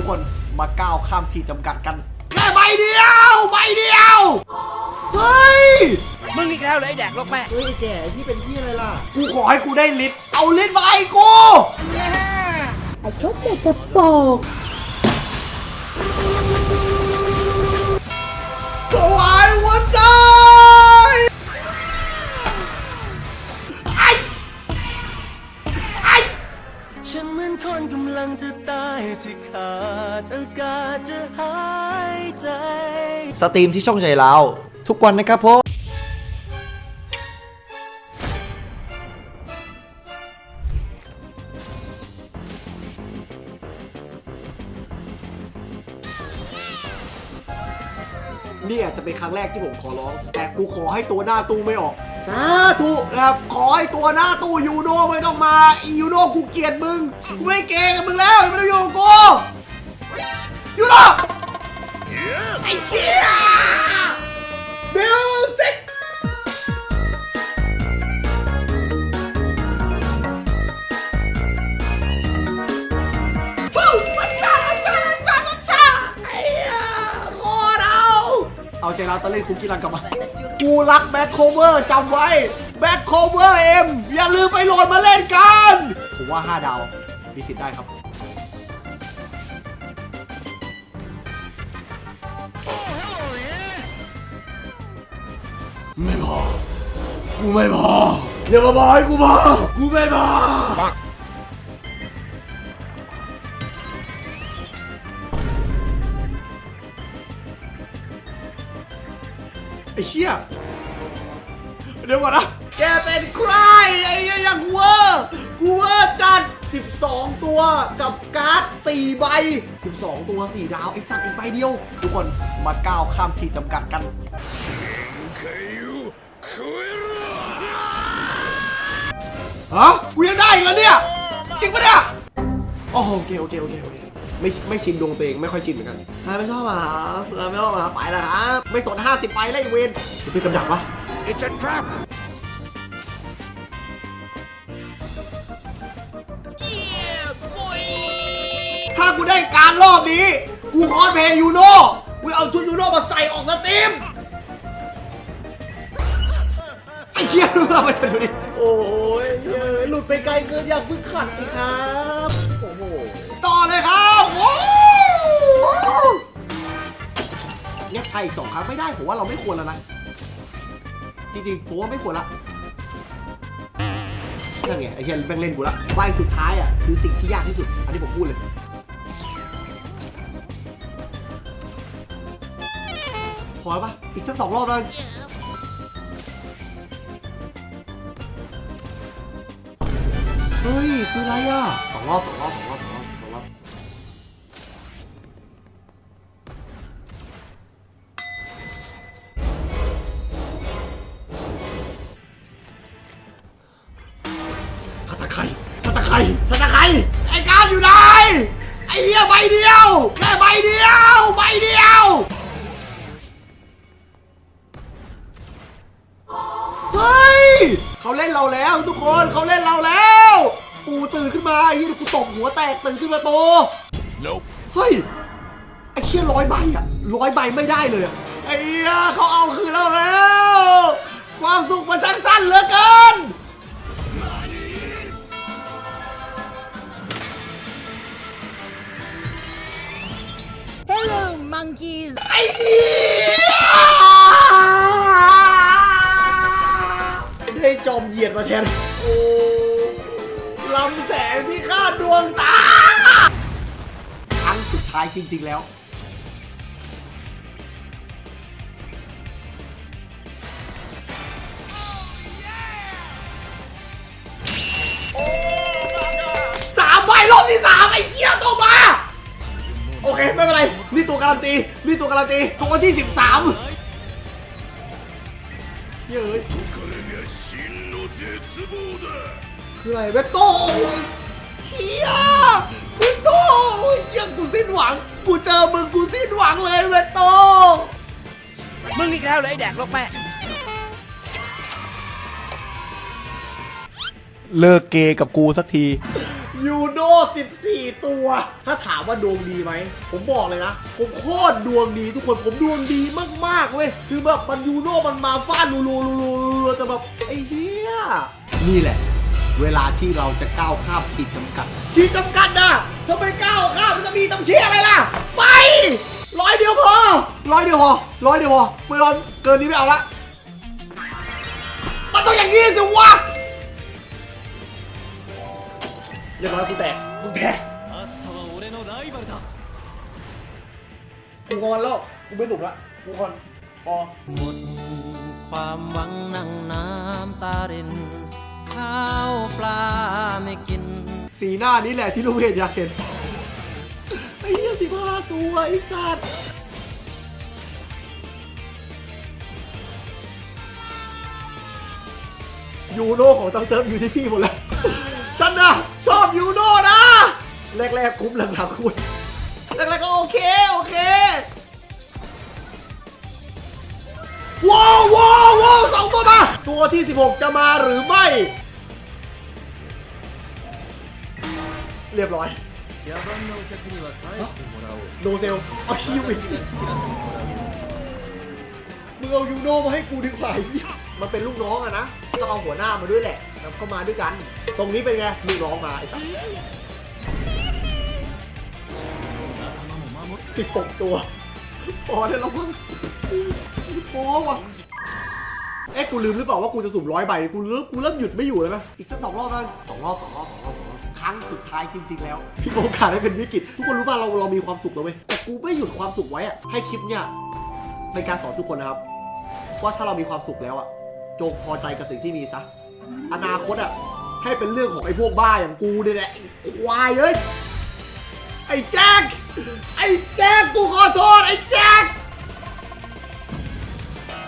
ทุกคนมาก้าวข้ามขีดจำกัดกันแค่ใบเดียวใบเดียวเฮ้ยมึงอีกแล้วเลยไอ้แดกลกแม่เฮ้ยไอ้แก่ที่เป็นที่อะไรล่ะ กูขอให้กูได้ลิตรเอาลิตรมาให้กูไอ้ชดเด็กกระโปงถวายหัวใจ ฉันเหมือนคนกำลังจะตายที่ขาดอากาศจะหายใจ สตรีมที่ช่องใจเราทุกวันนะครับผมนี่อาจจะเป็นครั้งแรกที่ผมขอร้อง แต่กูขอให้ตัวหน้าตู้ไม่ออก สาธุนะครับขอให้ตัวหน้าตู้ยูโนไม่ต้องมาอียูโนกูเกลียดมึงกูไม่เกงกับมึงแล้วไม่ต้องอยู่กับกูยูโนไอ้เชี่ยมิว เอาใจเราตะเล่นคุกกี้รันกลับมากูรักแบ็คโคเวอร์จำไว้แบ็คโคเวอร์เอ็มอย่าลืมไปโหลดมาเล่นกัน ผมว่า 5 ดาวมีสิทธิ์ได้ครับไม่พอ กูไม่พออย่ามาบอกให้กูพอกูไม่พอ ไอ้เชี่ยเดี๋ยวก่อนนะแกเป็นใครไอ้เหี้ยยังเวอร์กูเวอร์จัด 12 ตัวกับการ์ด4ใบ 12 ตัว 4 ดาวไอ้สัตว์อีกใบเดียว ทุกคนมาก้าวข้ามขีดจำกัดกันฮะกูยังได้อีกแล้วเนี่ย จริงปะเนี่ย โอเคโอเคโอเคโอเค ไม่ไม่ชินดวงตัวเองไม่ค่อยชินเหมือนกันใครไม่ชอบมาหาเฟือไม่ชอบมาหาไปแล้วครับไม่สน50ไปเลยเวนจะเป็นกำดักวะ It's a trap ถ้ากูได้การรอบนี้ กูคอสเพลย์ยูโน่กูเอาชุดยูโน่มาใส่ออกสตรีมไอ้เชี่ยดูเราไปจะดูดิโอ้ยเหี้ยหลุดไปไกลเกินอยากพึ่งขัดสิครับโอ้โหต่อเลยครับเนี่ยไทยอีกสองครั้งไม่ได้ผมว่าเราไม่ควรแล้วนะ จริงๆผมว่าไม่ควรละนั่นไงไอ้เหี้ยแม่งเล่นกูละใบสุดท้ายอะคือสิ่งที่ยากที่สุด อันนี้ผมพูดเลยพอปะอีกสักสองรอบเลยเฮ้ย คืออะไรอะสองรอบสองรอบสองรอบ เขาเล่นเราแล้วทุกคนเขาเล่นเราแล้ว ปูตื่นขึ้นมาไอ้ยี่กูตบหัวแตกตื่นขึ้นมาโต Nope. เฮ้ยไอ้เชี่ยร้อยใบอะร้อยใบไม่ได้เลยอะไอ้เหี้ยเขาเอาคืนเราแล้ว ความสุขมันจังสั้นเหลือเกินเฮลโลมังคีสไอ้เหี้ย จอมเหยียดมาแทน โอ้ลำแสงที่คาดดวงตา ครั้งสุดท้ายจริง ๆ แล้ว สามใบรอบที่สามไอ้เหี้ยต้องมา โอเค ไม่เป็นไร นี่ตัวการันตี นี่ตัวการันตี ตัวที่สิบสามเย้ย คืออะไรเวตโต้โอ้ยเชี่ยเวตโต้โอ้ยเหี้ยังกูสิ้นหวัง กูเจอมึงกูสิ้นหวังเลยเวตโต้มึงอีกแล้วเลยไอ้แดกลกแม่เลิกเกย์กับกูสักที ยูโด14 ตัว ถ้าถามว่าดวงดีไหม ผมบอกเลยนะ ผมโคตรดวงดีทุกคน ผมดวงดีมากๆเว้ย คือแบบมันยูโดมันมาฟาดรัวๆๆๆแต่แบบไอ้เหี้ย นี่แหละ เวลาที่เราจะก้าวข้ามขีดจำกัด ขีดจำกัดนะถ้าไม่ก้าวข้ามมันจะมีตำเชี่ยอะไรล่ะ ไป ร้อยเดียวพอ ร้อยเดียวพอ ร้อยเดียวพอ ไม่ร้อนเกินนี้ไม่เอาละ มันต้องอย่างนี้สิวะ เรียบร้อยกูแตกกูแตกกูงอนแล้วกูไม่สุกละกูงอนพอหมดความหวังนั่งน้ำตารนข้าวปลาไม่กิน สีหน้านี้แหละที่ลุงเห็นอยากเห็นไอ้เหี้ยสิบห้าตัวไอ้สัตว์ยูโรของตังเซิร์ฟอยู่ที่พี่หมดแล้ว แรกๆคุ้มหลังๆคุณแรกๆก็โอเค โอเคว้าวว้าวสองตัวมา ตัวที่ 16 จะมาหรือไม่ เรียบร้อยโนเซลเอาชิวอีกมึงเอายูโนมาให้กูดีกว่ามันเป็นลูกน้องอะนะต้องเอาหัวหน้ามาด้วยแหละแล้วก็มาด้วยกัน ตรงนี้เป็นไงลูกน้องมาไอ้ตั๊ สัสสิบหกตัวพอได้แล้วมั้งพอว่ะเอ๊ะกูลืมหรือเปล่าว่ากูจะสุ่มร้อยใบกูเริ่มกูเริ่มหยุดไม่อยู่แล้วนะอีกสักสองรอบแล้วสองรอบสองรอบสองรอบสองรอบครั้งสุดท้ายจริง ๆ แล้วพี่โอกาสได้เป็นวิกฤตทุกคนรู้ป่ะเราเรามีความสุขแล้วเว้ยแต่กูไม่หยุดความสุขไว้อะให้คลิปเนี่ยเป็นการสอนทุกคนนะครับ ว่าถ้าเรามีความสุขแล้วอะจงพอใจกับสิ่งที่มีซะอนาคตอะให้เป็นเรื่องของไอ้พวกบ้าอย่างกูเนี่ยแหละไอ้ควายเอ้ยไอ้แจ็คไอ้แจ็คกูขอโทษไอ้แจ็ค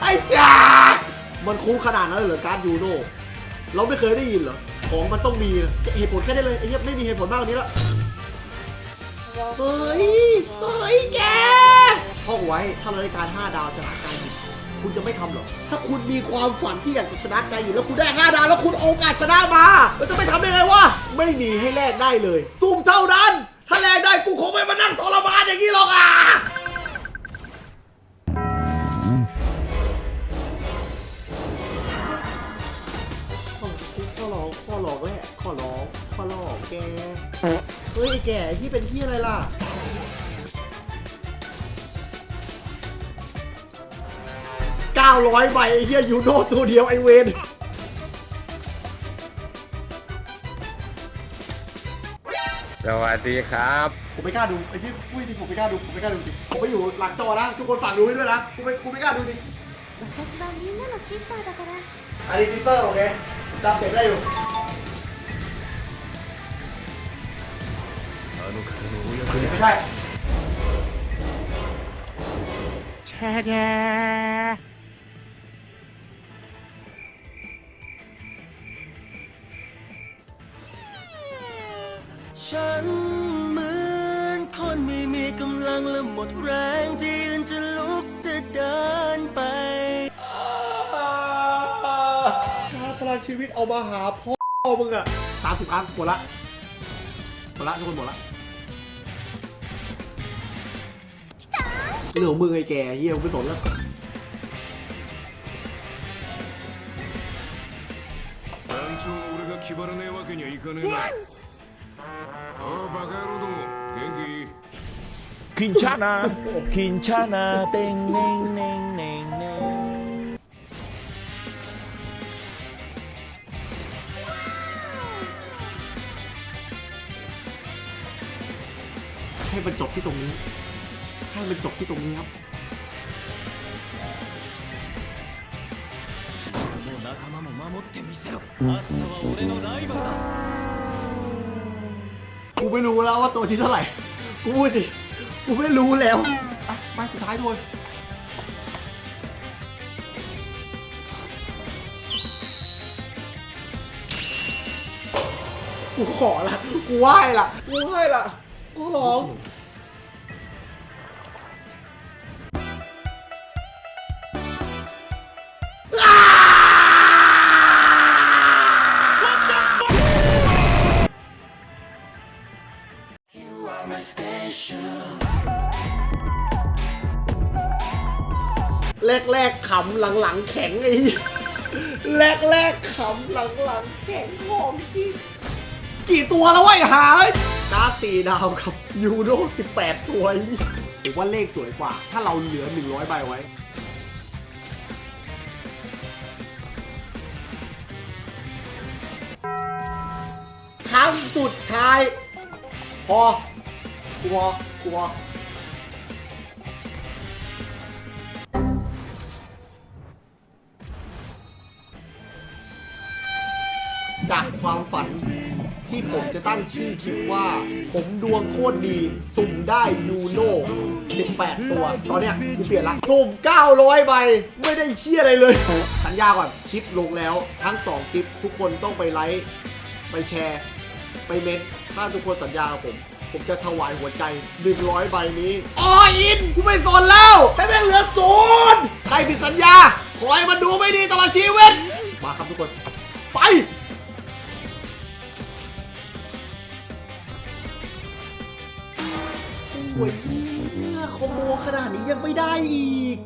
ไอ้แจ็คมันคุ้มขนาดนั้นเลยเหรอการดยูโนเราไม่เคยได้ยินเหรอของมันต้องมีนะเหตุผลแค่ได้เลยไอ้เหี้ยไม่มีเหตุผลมากกว่านี้แล้วเฮ้ยเฮ้ยแกท่องไว้ถ้าเราได้การ 5 ดาวชนะกายหยิบคุณจะไม่ทำหรอถ้าคุณมีความฝันที่อยากจะชนะกายหยิบแล้วคุณได้ 5 ดาวแล้วคุณโอกาสชนะมาแล้วจะไม่ทำได้ไงวะไม่มีให้แลกได้เลยซุ่มเท่านั้นถ้าแล กูคงไม่มานั่งทรมานอย่างนี้หรอกอะข้อร้องข้อร้องแหละข้อร้องข้อร้องแก เฮ้ยไอ้แก่ที่เป็นที่อะไรล่ะ 900ใบไอ้เหี้ยยูโนตัวเดียวไอเวน สวัสดีครับ ผมไม่กล้าดูไอ้ที่พูดจริงผมไม่กล้าดูผมไม่กล้าดูจริงผมไปอยู่หลังจอนะ ทุกคนฝากดูให้ด้วยนะกูไม่กูไม่กล้าดูจริง 私はみんなのシスターだから อันนี้ซิสเตอร์โอเคจำเสียงได้อยู่ あの方のお役に ไม่ใช่ ฉันเหมือนคนไม่มีกำลังและหมดแรงที่ยืนจะลุกจะเดินไป พลังชีวิตเอามาหาพ่อมึงอะสามสิบครั้งหมดละหมดละทุกคนหมดละเหลือมึงไอ้แกเฮียมึงไม่สนแล้ว 団長の俺が気張らねえわけにはいかねえな。 ああ、バカ野郎ども、元気 คินชานาคินชานาเต็งเน่งเน่งเน่งเน่ง ให้มันจบที่ตรงนี้ ให้มันจบที่ตรงนี้ครับ もう仲間も守ってみせろアスタは俺のライバルだ กูไม่รู้แล้วว่าตัวที่เท่าไหร่ กูพูดสิกูไม่รู้แล้ว อะมาสุดท้ายด้วยกูขอละ กูไหว้ละ กูไหว้ละ กูร้อง แรกแรกๆขำหลังๆแข็งไอ้แรกแรกๆขำหลังๆแข็งหอมจริงกี่ตัวแล้ววะไอ้หายกาสี่ดาวครับยูโร18 ตัวไอ้เหี้ยผมว่าเลขสวยกว่า ถ้าเราเหลือ 100 ใบไว้ครั้งสุดท้าย พอกูพอกูพอ จากความฝันที่ผมจะตั้งชื่อคลิปว่า ผมดวงโคตรดี สุ่มได้ยูโน่18 ตัว ตอนเนี้ยกูเปลี่ยนละสุ่ม 900 ใบ ไม่ได้เชี่ยอะไรเลย สัญญาก่อน คลิปลงแล้ว ทั้ง 2 คลิป ทุกคนต้องไปไลค์ ไปแชร์ ไปเม้นต์ถ้าทุกคนสัญญากับผม ผมจะถวายหัวใจ 100 ใบนี้ออิน กูไม่สนแล้วแต่แม่งเหลือศูนย์ใครผิดสัญญา ขอให้มันดูไม่ดีตลอดชีวิต มาครับทุกคน ไป โอ้ยเนี่ยคอมโบขนาดนี้ยังไม่ได้อีก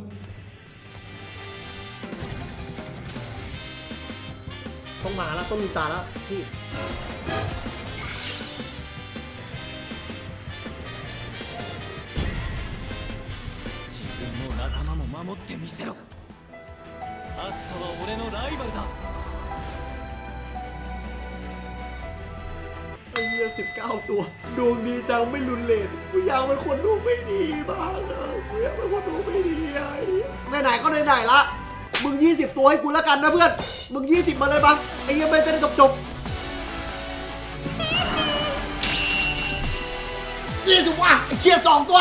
ต้องมาแล้วต้องมีตาแล้วพี่ 自分も仲間も守ってみせろアストは俺のライバルだ ไอ้เหี้ยสิบเก้าตัว ดวงดีจังไม่รุนเลนกูอยากเป็นคนดูไม่ดีบ้างอะกูอยากเป็นคนดูไม่ดีไอ้ไหนๆก็ไหนๆละมึง 20 ตัวให้กูแล้วกันนะเพื่อน มึง 20 มาเลยปะไอ้เหี้ยไม่จะได้จบๆยี่สิบว่ะไอ้เชียสองตัว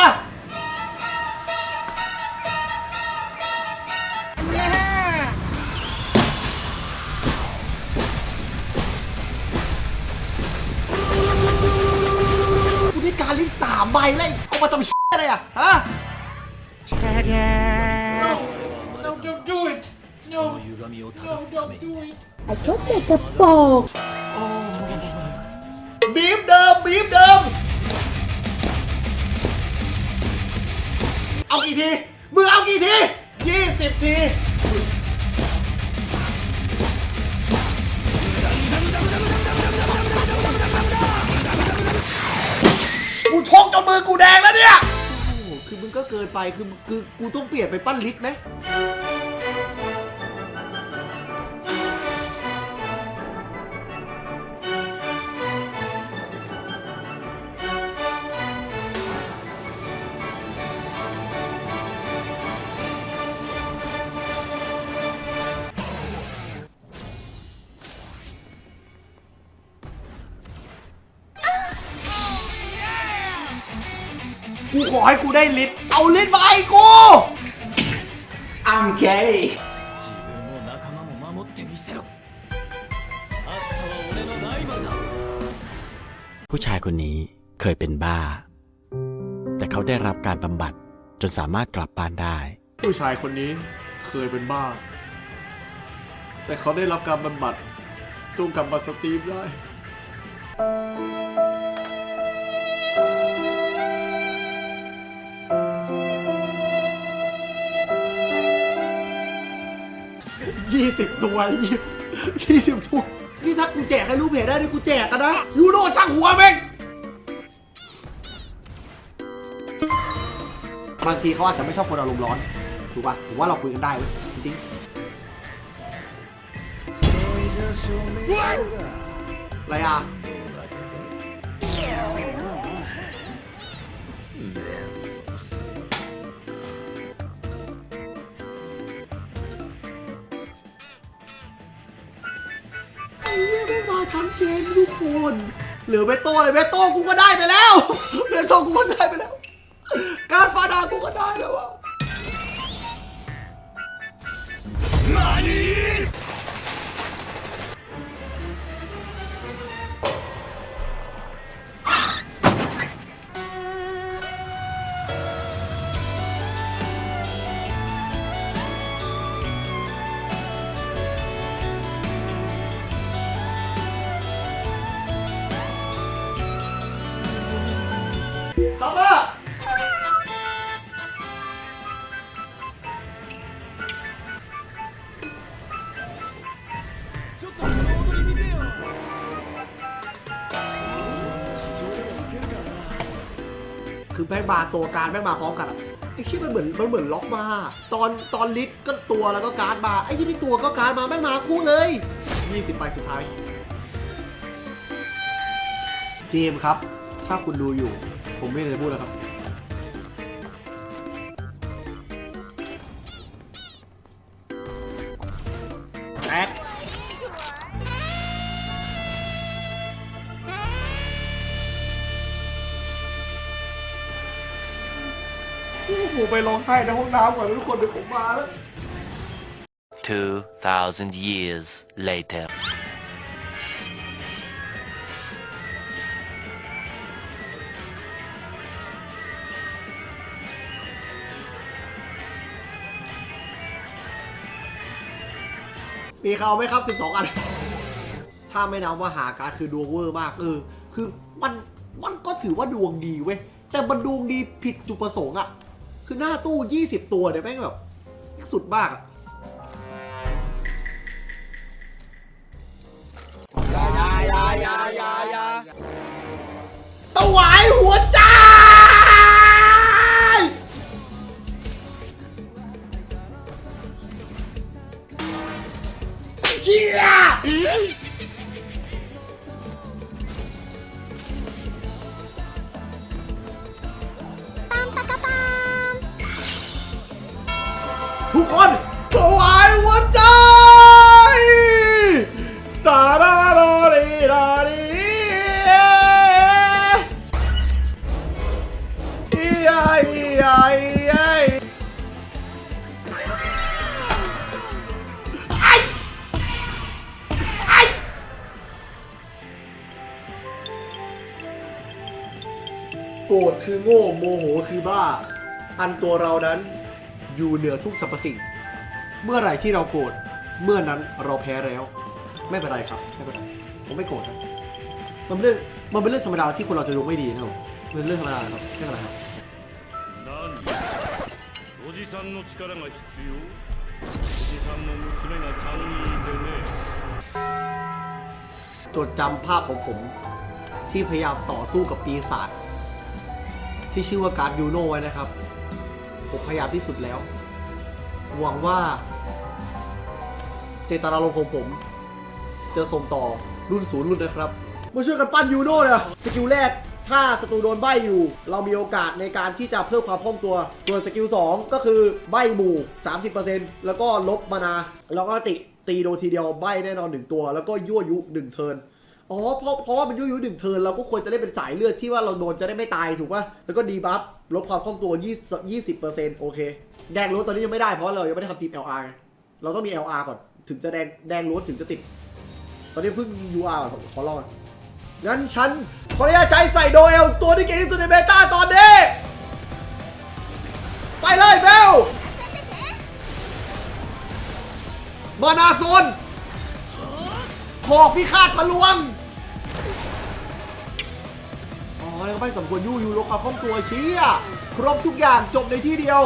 สามใบเลยเอามาทำเหี้ยอะไรอะฮะ No, no don't do it. No, no, don't do it. ไอ้ชุดเด็กกระโปรงบีบเดิมบีบเดิม เอากี่ทีมือเอากี่ทียี่สิบที ชกจนมือกูแดงแล้วเนี่ย โอ้โหคือมึงก็เกินไป คือ คือ กูต้องเปลี่ยนไปปั้นลิตรไหมูขอให้กูได้ลิตเอาลิตมาไอ้กูอัมเคผู้ชายคนนี้เคยเป็นบ้า แต่เขาได้รับการบำบัดจนสามารถกลับบ้านได้ ผู้ชายคนนี้เคยเป็นบ้า แต่เขาได้รับการบำบัดจงกลับมาสตรีมได้ ยี่สิบตัวยี่สิบตัว นี่ถ้ากูแจกให้ลูกเพจได้นี่กูแจกกันนะ ยูโรช่างหัวแม่งบางทีเขาอาจจะไม่ชอบคนอารมณ์ร้อน ถูกป่ะผมว่าเราคุยกันได้เว้ยจริงๆอะไรอะ ทุกคนเหลือเบโต้เลยเบโต้กูก็ได้ไปแล้วเบโต้กูก็ได้ไปแล้ว การฟาดากูก็ได้แล้วอะ ตัวการแม่งมาพร้อมกันไอ้เชี่ยมันเหมือนมันเหมือนล็อกมา ตอนตอนลิสก็ตัวแล้วก็การ์ดมาไอ้ที่นี่ตัวก็การ์ดมาแม่งมาคู่เลย20ใบสุดท้ายเจมครับ ถ้าคุณดูอยู่ ผมไม่ได้พูดแล้วครับ ร้องไห้ในห้องน้ำก่อนแล้วทุกคนเดี๋ยวผมมาแล้ว 2,000 years later. มีเขาไหมครับ 12 อัน ถ้าไม่นับว่าหาการดคือดวงเวอร์มาก เออ คือมัน มันก็ถือว่าดวงดีเว้ย แต่มันดวงดีผิดจุดประสงค์อะ คือหน้าตู้ 20 ตัวเนี่ยแม่งแบบสุดมากอะถวายหัวใจ เชี่ย คนถวายหัวใจสาดาดาดีดาดีอีไออีไออีไอไอโกรธคือโง่โมโหคือบ้า อันตัวเรานั้น อยู่เหนือทุกสรรพสิ่ง เมื่อไหร่ที่เราโกรธเมื่อนั้นเราแพ้แล้ว ไม่เป็นไรครับ ไม่เป็นไร ผมไม่โกรธครับมันเป็นเรื่องมันเป็นเรื่องธรรมดาที่คนเราจะดูไม่ดีนะครับผมมันเป็นเรื่องธรรมดาครับไม่เป็นไรครับ 何おじさんの力が必要おじさんの娘が3人いてね จดจำภาพของผมที่พยายามต่อสู้กับปีศาจที่ชื่อว่าการดยูโนไว้นะครับ ผมพยายามที่สุดแล้ว หวังว่า เจตนารมณ์ของผม จะส่งต่อรุ่นศูนย์รุ่นนะครับ มาช่วยกันปั้นยูโน่เนี่ยสกิลแรกถ้าศัตรูโดนใบอยู่ เรามีโอกาสในการที่จะเพิ่มความคล่องตัว ส่วนสกิล 2 ก็คือใบหมู่ 30%แล้วก็ลบมานา แล้วก็ติตีโดนทีเดียวใบแน่นอน 1 ตัว แล้วก็ยั่วยุ 1 เทิร์น อ๋อเพราะเพราะว่ามันยั่วยุหนึ่งเทิร์นเราก็ควรจะได้เป็นสายเลือดที่ว่าเราโดนจะได้ไม่ตายถูกป่ะแล้วก็ดีบัฟลดความคล่องตัว20 20%โอเค แดงรถตอนนี้ยังไม่ได้เพราะเรายังไม่ได้ทำทีม LR ไงเราต้องมี LR ก่อน ถึงจะแดงแดงรถถึงจะติด ตอนนี้เพิ่ง UR ก่อนขอรอดงั้นฉันขออนุญาตใจใส่โดเอลตัวที่เก่งที่สุดในเบต้าตอนนี้ ไปเลยเบลมานาโซนหอกพิฆาตทะลวง อ๋อแล้วก็ไม่สมควรยู่ยูโรความคล่องตัวเชี้ยครบทุกอย่างจบในที่เดียว